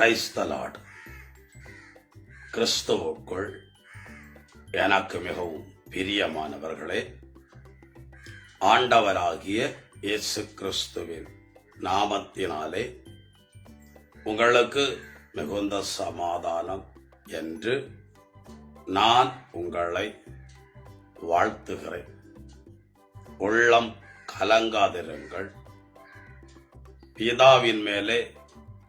கிரைஸ்தலாட். கிறிஸ்துவுக்குள் எனக்கு மிகவும் பிரியமானவர்களே ஆண்டவராகிய இயேசு கிறிஸ்துவின் நாமத்தினாலே உங்களுக்கு மிகுந்த சமாதானம் என்று நான் உங்களை வாழ்த்துகிறேன். உள்ளம் கலங்காதிருங்கள். பிதாவின் மேலே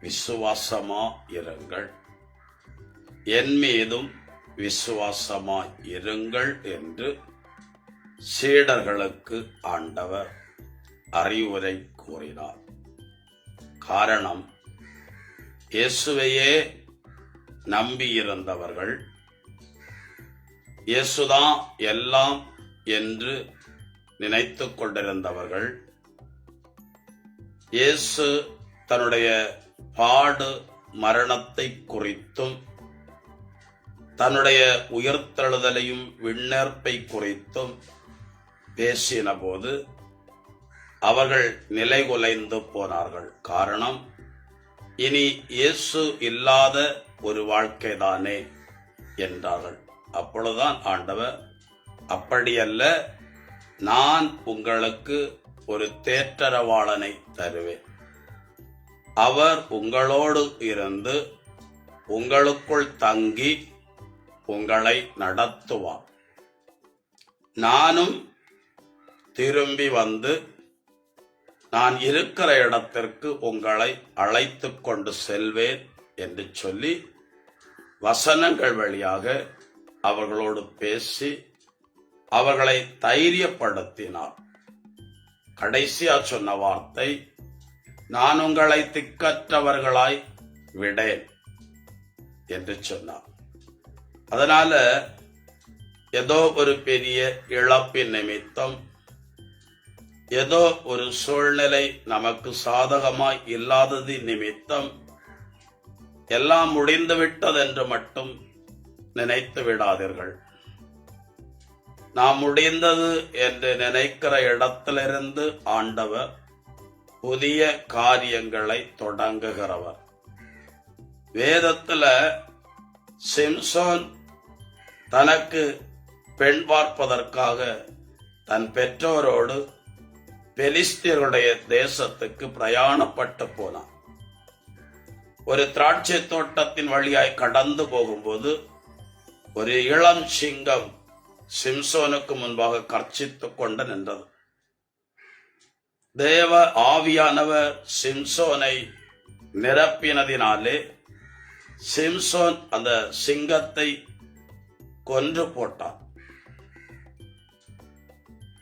விசுவாசமா இருங்கள் என் மீதும் விசுவாசமா இருங்கள் என்று சீடர்களுக்கு ஆண்டவர் அறிவுரை கூறினார். காரணம் இயேசுவையே நம்பியிருந்தவர்கள் இயேசுதான் எல்லாம் என்று நினைத்து கொண்டிருந்தவர்கள் இயேசு தன்னுடைய பாடு மரணத்தை குறித்தும் தன்னுடைய உயிர்த்தெழுதலையும் விண்ணேற்பை குறித்தும் பேசின போது அவர்கள் நிலைகுலைந்து போனார்கள். காரணம் இனி இயேசு இல்லாத ஒரு வாழ்க்கைதானே என்றார்கள். அப்பொழுதுதான் ஆண்டவர் அப்படியல்ல நான் உங்களுக்கு ஒரு தேற்றரவாளனை தருவேன். அவர் உங்களோடு இருந்து உங்களுக்குள் தங்கி உங்களை நடத்துவார். நானும் திரும்பி வந்து நான் இருக்கிற இடத்திற்கு உங்களை அழைத்து கொண்டு செல்வேன் என்று சொல்லி வசனங்கள் வழியாக அவர்களோடு பேசி அவர்களை தைரியப்படுத்தினார். கடைசியா சொன்ன வார்த்தை நான் உங்களை திக்கற்றவர்களாய் விடேன் என்று சொன்னார் அதனால ஏதோ ஒரு பெரிய இழப்பின் நிமித்தம் ஏதோ ஒரு சூழ்நிலை நமக்கு சாதகமாய் இல்லாதது நிமித்தம் எல்லாம் முடிந்து விட்டதென்று மட்டும் நினைத்து விடாதீர்கள். நாம் முடிந்தது என்று நினைக்கிற இடத்திலிருந்து ஆண்டவர் புதிய காரியங்களை தொடங்குகிறவர். வேதத்துல சிம்சோன் தனக்கு பெண் பார்ப்பதற்காக தன் பெற்றோரோடு பெலிஸ்தியருடைய தேசத்துக்கு பிரயாணப்பட்டு போனான். ஒரு திராட்சை தோட்டத்தின் வழியாய் கடந்து போகும்போது ஒரு இளம் சிங்கம் சிம்சோனுக்கு முன்பாக கர்ச்சித்து கொண்டு நின்றது. தேவ ஆவியானவர் சிம்சோனை நிரப்பினதினாலே சிம்சோன் அந்த சிங்கத்தை கொன்று போட்டார்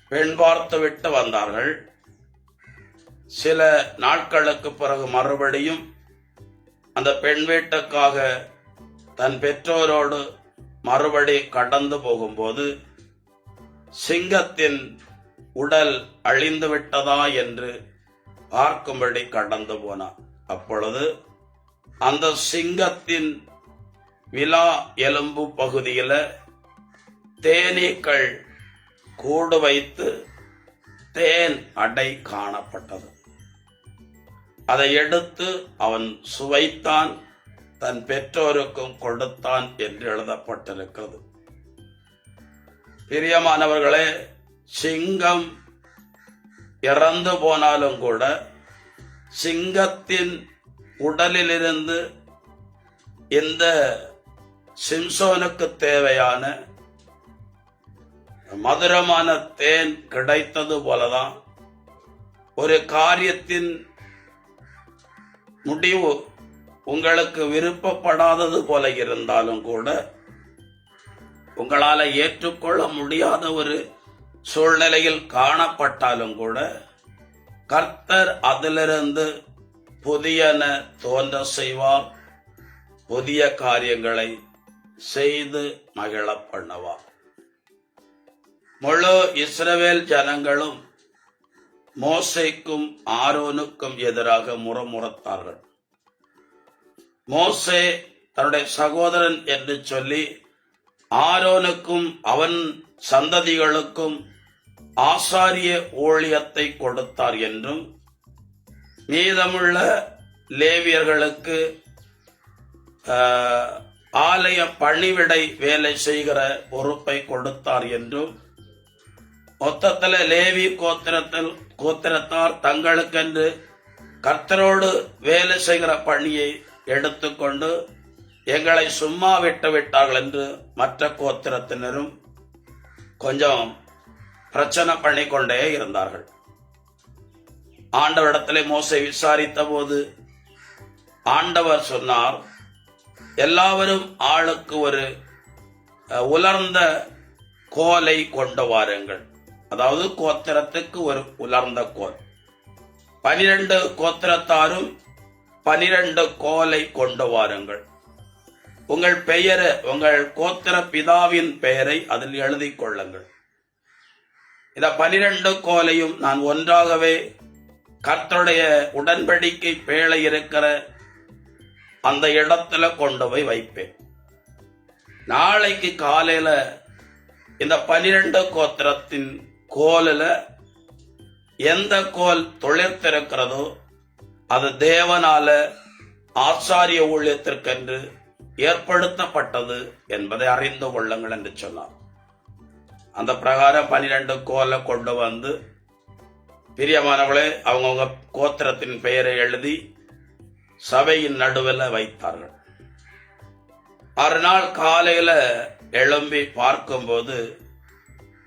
பெண் பார்த்து விட்டு வந்தார்கள். சில நாட்களுக்கு பிறகு மறுபடியும் அந்த பெண் வீட்டுக்காக தன் பெற்றோரோடு மறுபடி கடந்து போகும்போது சிங்கத்தின் உடல் அழிந்து விட்டதா என்று பார்க்கும்படி கடந்து போனான். அப்பொழுது அந்த சிங்கத்தின் விலா எலும்பு பகுதியில் தேனீக்கள் கூடு வைத்து தேன் அடை காணப்பட்டது. அதை எடுத்து அவன் சுவைத்தான் தன் பெற்றோருக்கும் கொடுத்தான் என்று எழுதப்பட்டிருக்கிறது. பிரியமானவர்களே சிங்கம் இறந்து போனாலும் கூட சிங்கத்தின் உடலிலிருந்து இந்த சிம்சோனுக்கு தேவையான மதுரமான தேன் கிடைத்தது போலதான் ஒரு காரியத்தின் முடிவு உங்களுக்கு விருப்பப்படாதது போல இருந்தாலும் கூட உங்களால் ஏற்றுக்கொள்ள முடியாத ஒரு சூழ்நிலையில் காணப்பட்டாலும் கூட கர்த்தர் அதிலிருந்து புதியன தோன்ற செய்வார் புதிய காரியங்களை செய்து மகிழ பண்ணுவார். முழு இஸ்ரவேல் ஜனங்களும் மோசைக்கும் ஆரோனுக்கும் எதிராக முறமுறத்தார்கள். மோசே தன்னுடைய சகோதரன் என்று சொல்லி ஆரோனுக்கும் அவன் சந்ததிகளுக்கும் ஆசாரிய ஊழியத்தை கொடுத்தார் என்றும் மீதமுள்ள லேவியர்களுக்கு ஆலய பணிவிடை வேலை செய்கிற பொறுப்பை கொடுத்தார் என்றும் மொத்தத்தில் லேவி கோத்திரத்தில் கோத்திரத்தார் தங்களுக்கென்று கர்த்தரோடு வேலை செய்கிற பணியை எடுத்துக்கொண்டு எங்களை சும்மா விட்டு விட்டார்கள் என்று மற்ற கோத்திரத்தினரும் கொஞ்சம் பிரச்சனை பண்ணி கொண்டே இருந்தார்கள். ஆண்டவரிடத்திலே மோசை விசாரித்த போது ஆண்டவர் சொன்னார் எல்லாவரும் ஆளுக்கு ஒரு உலர்ந்த கோலை கொண்டு வாருங்கள். அதாவது கோத்திரத்துக்கு ஒரு உலர்ந்த கோல். பனிரெண்டு கோத்திரத்தாரும் பனிரெண்டு கோலை கொண்டு வாருங்கள். உங்கள் பெயரை உங்கள் கோத்திர பிதாவின் பெயரை அதில் எழுதிக் கொள்ளுங்கள். இந்த பனிரெண்டு கோலையும் நான் ஒன்றாகவே கர்த்தருடைய உடன்படிக்கை பேழை இருக்கிற அந்த இடத்துல கொண்டு போய் வைப்பேன். நாளைக்கு காலையில இந்த பனிரெண்டு கோத்திரத்தின் கோலில் எந்த கோல் தொழிற்திருக்கிறதோ அது தேவனால ஆச்சாரிய ஊழியத்திற்கென்று ஏற்படுத்தப்பட்டது என்பதை அறிந்து கொள்ளுங்கள் என்று சொன்னார். அந்த பிரகாரம் பனிரெண்டு கோலை கொண்டு வந்து பிரியமானவர்களே அவங்கவுங்க கோத்திரத்தின் பெயரை எழுதி சபையின் நடுவில் வைத்தார்கள். மறுநாள் காலையில் எழும்பி பார்க்கும்போது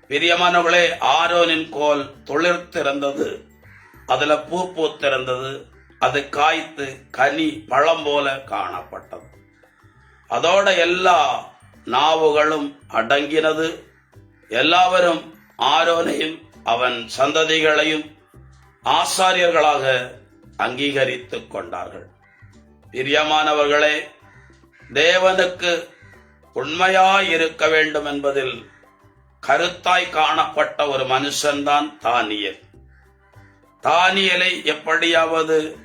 பிரியமானவர்களே ஆரோனின் கோல் துளிர்த்திருந்தது அதில் பூ பூத்திருந்தது அது காய்த்து கனி பழம் போல காணப்பட்டது. அதோட எல்லா நாவுகளும் அடங்கினது. எல்லாவரும் ஆரோனையும் அவன் சந்ததிகளையும் ஆசாரியர்களாக அங்கீகரித்துக் கொண்டார்கள். பிரியமானவர்களே தேவனுக்கு உண்மையாய் இருக்க வேண்டும் என்பதில் கருத்தாய் காணப்பட்ட ஒரு மனுஷன்தான் தானியல். தானியலை எப்படியாவது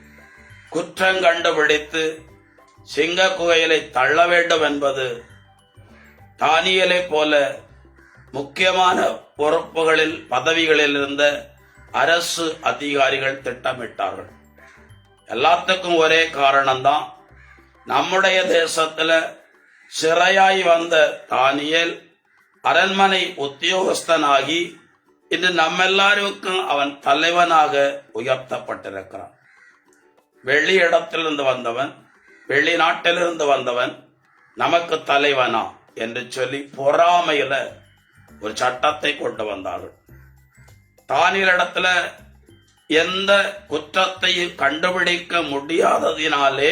குற்றம் கண்டுபிடித்து சிங்க குகையிலை தள்ள வேண்டும் என்பது தானியலை போல முக்கியமான பொறுப்புகளில் பதவிகளில் இருந்த அரசு அதிகாரிகள் திட்டமிட்டார்கள். எல்லாத்துக்கும் ஒரே காரணம்தான் நம்முடைய தேசத்துல சிறையாய் வந்த தானியல் அரண்மனை உத்தியோகஸ்தனாகி இன்று நம்மெல்லாருக்கும் அவன் தலைவனாக உயர்த்தப்பட்டிருக்கிறான். வெளி இடத்திலிருந்து வந்தவன் வெளிநாட்டிலிருந்து வந்தவன் நமக்கு தலைவனா என்று சொல்லி பொறாமையில ஒரு சட்டத்தை கொண்டு வந்தார்கள். தானியலிடத்துல எந்த குற்றத்தையும் கண்டுபிடிக்க முடியாததினாலே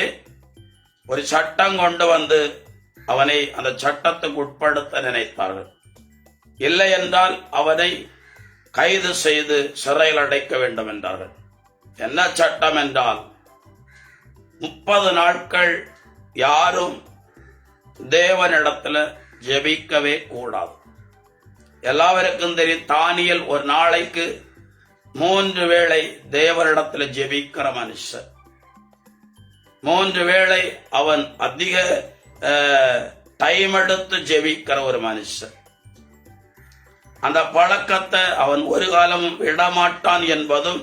ஒரு சட்டம் கொண்டு வந்து அவனை அந்த சட்டத்துக்கு உட்படுத்த நினைத்தார்கள். இல்லை என்றால் அவனை கைது செய்து சிறையில் அடைக்க வேண்டும் என்றார்கள். என்ன சட்டம் என்றால் முப்பது நாட்கள் யாரும் தேவனிடத்துல ஜெபிக்கவே கூடாது. எல்லாருக்கும் தெரியும் தானியல் ஒரு நாளைக்கு மூன்று வேளை தேவரிடத்துல ஜெபிக்கிற மனுஷன். மூன்று வேளை அவன் அதிக டைம் எடுத்து ஜெபிக்கிற ஒரு மனுஷன். அந்த பழக்கத்தை அவன் ஒரு காலமும் விடமாட்டான் என்பதும்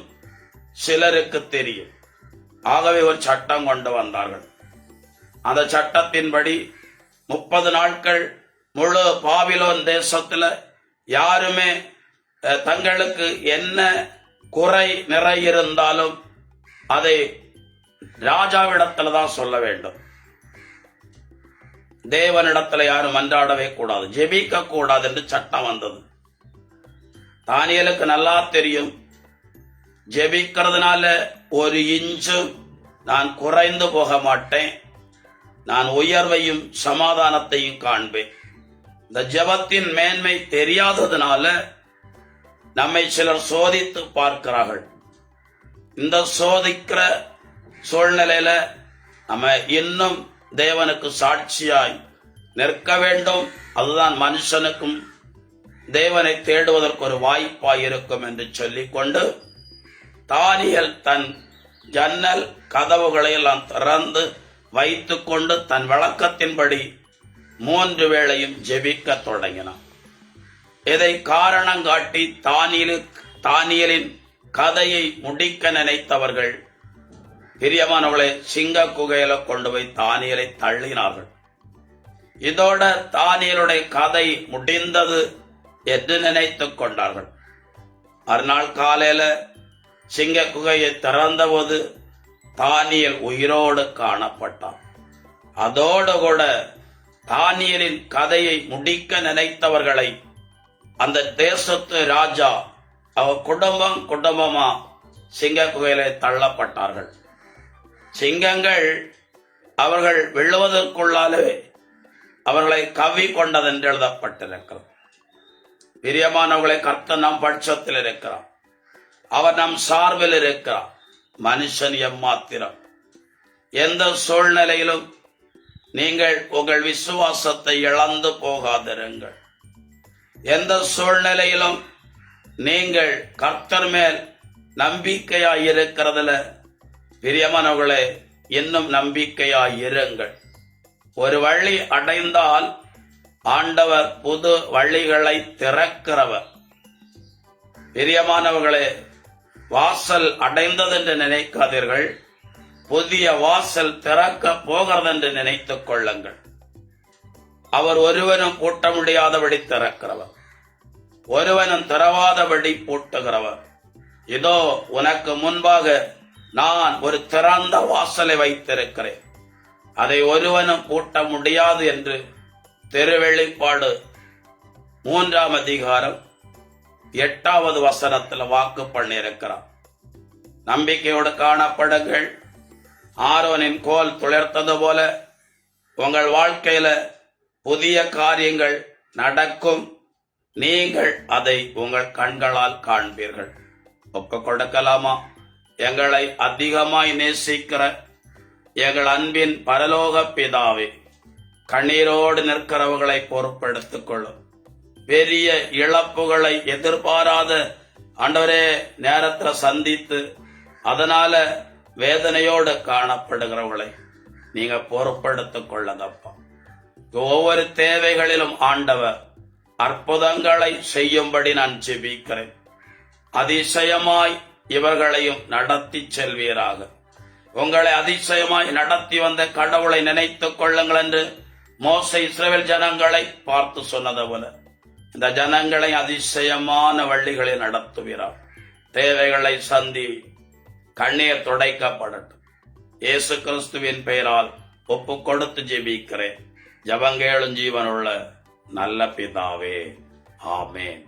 சிலருக்கு தெரியும். ஆகவே ஒரு சட்டம் கொண்டு வந்தார்கள். அந்த சட்டத்தின்படி முப்பது நாட்கள் முழு பாபிலோன் தேசத்துல யாருமே அஹ், தங்களுக்கு என்ன குறை நிறை இருந்தாலும் அதை ராஜாவிடத்தில் தான் சொல்ல வேண்டும். தேவனிடத்துல யாரும் மன்றாடவே கூடாது. ஜெபிக்க கூடாது என்று சட்டம் வந்தது. தானியலுக்கு நல்லா தெரியும். ஜெபிக்கிறதுனால ஒரு இன்ச்சும் நான் குறைந்து போக மாட்டேன். நான் உயர்வையும் சமாதானத்தையும் காண்பேன். இந்த ஜெபத்தின் மேன்மை தெரியாததுனால நம்மை சிலர் சோதித்து பார்க்கிறார்கள். இந்த சோதிக்கிற சூழ்நிலையில நம்ம இன்னும் தேவனுக்கு சாட்சியாய் நிற்க வேண்டும். அதுதான் மனுஷனுக்கும் தேவனை தேடுவதற்கு ஒரு வாய்ப்பாய் இருக்கும் என்று சொல்லிக்கொண்டு தானியல் தன் ஜன்னல் கதவுகளை எல்லாம் திறந்து வைத்துக்கொண்டு தன் வழக்கத்தின்படி மூன்று வேளையும் ஜெபிக்க தொடங்கினான். இதை காரணம் காட்டி தானியலு தானியலின் கதையை முடிக்க நினைத்தவர்கள் பிரியமானவளை சிங்க குகையில கொண்டு போய் தானியலை தள்ளினார்கள். இதோட தானியலுடைய கதை முடிந்தது என்று நினைத்துக் கொண்டார்கள். மறுநாள் காலையில சிங்க குகையை திறந்தபோது தானியல் உயிரோடு காணப்பட்டான். அதோடு கூட தானியலின் கதையை முடிக்க நினைத்தவர்களை அந்த தேசத்து ராஜா அவ குடும்பம் குடும்பமா சிங்க குகையில தள்ளப்பட்டார்கள். சிங்கங்கள் அவர்கள் விழுவதற்குள்ளாலே அவர்களை கவி கொண்டதென்று எழுதப்பட்டிருக்கிறது. பிரியமானவர்களை கர்த்த நம் பட்சத்தில் இருக்கிறான் அவர் நம் சார்பில் இருக்கிறார். மனுஷன் எம்மாத்திரம். எந்த சூழ்நிலையிலும் நீங்கள் உங்கள் விசுவாசத்தை இழந்து போகாதிருங்கள். எந்த சூழ்நிலையிலும் நீங்கள் கர்த்தர் மேல் நம்பிக்கையாய் இருக்கிறதுல பிரியமானவர்களே இன்னும் நம்பிக்கையாய் இருங்கள் ஒரு வழி அடைந்தால் ஆண்டவர் புது வழிகளை திறக்கிறவர். பிரியமானவர்களே வாசல் அடைந்ததென்று நினைக்காதீர்கள். புதிய வாசல் திறக்க போகிறதென்று நினைத்துக் கொள்ளுங்கள். அவர் ஒருவனும் பூட்ட முடியாதபடி திறக்கிறவர். ஒருவனும் திறவாதபடி பூட்டுகிறவர். இதோ உனக்கு முன்பாக நான் ஒரு திறந்த வாசலை வைத்திருக்கிறேன். அதை ஒருவனும் பூட்ட முடியாது என்று திருவெளிப்பாடு மூன்றாம் அதிகாரம் எட்டாவது வசனத்தில் வாக்கு பண்ணியிருக்கிறான். நம்பிக்கையோடு காணப்படுங்கள். ஆரோனின் கோல் துளர்த்தது போல உங்கள் வாழ்க்கையில புதிய காரியங்கள் நடக்கும். நீங்கள் அதை உங்கள் கண்களால் காண்பீர்கள். ஒப்பு கொடுக்கலாமா? எங்களை அதிகமாய் நேசிக்கிற எங்கள் அன்பின் பரலோக பிதாவே கண்ணீரோடு நிற்கிறவர்களை பொருட்படுத்திக் கொள்ளும். பெரிய இழப்புகளை எதிர்பாராத ஆண்டவரே நேரத்தில் சந்தித்து அதனால வேதனையோடு காணப்படுகிறவர்களை நீங்க பொறுப்படுத்திக் கொள்ளதப்பா ஒவ்வொரு தேவைகளிலும் ஆண்டவர் அற்புதங்களை செய்யும்படி நான் ஜெபிக்கிறேன். அதிசயமாய் இவர்களையும் நடத்தி செல்வீராக. உங்களை அதிசயமாய் நடத்தி வந்த கடவுளை நினைத்துக் கொள்ளுங்கள் என்று மோச இஸ்ரேல் ஜனங்களை பார்த்து சொன்னது போல. இந்த ஜனங்களை அதிசயமான வழிகளில் நடத்துகிறார். தேவைகளை சந்தி கண்ணீர் துடைக்கப்படட்டும். இயேசு கிறிஸ்துவின் பெயரால் ஒப்பு கொடுத்து ஜெபிக்கிறேன். ஜபங்கேளும் ஜீவனுள்ள நல்ல பிதாவே ஆமேன்.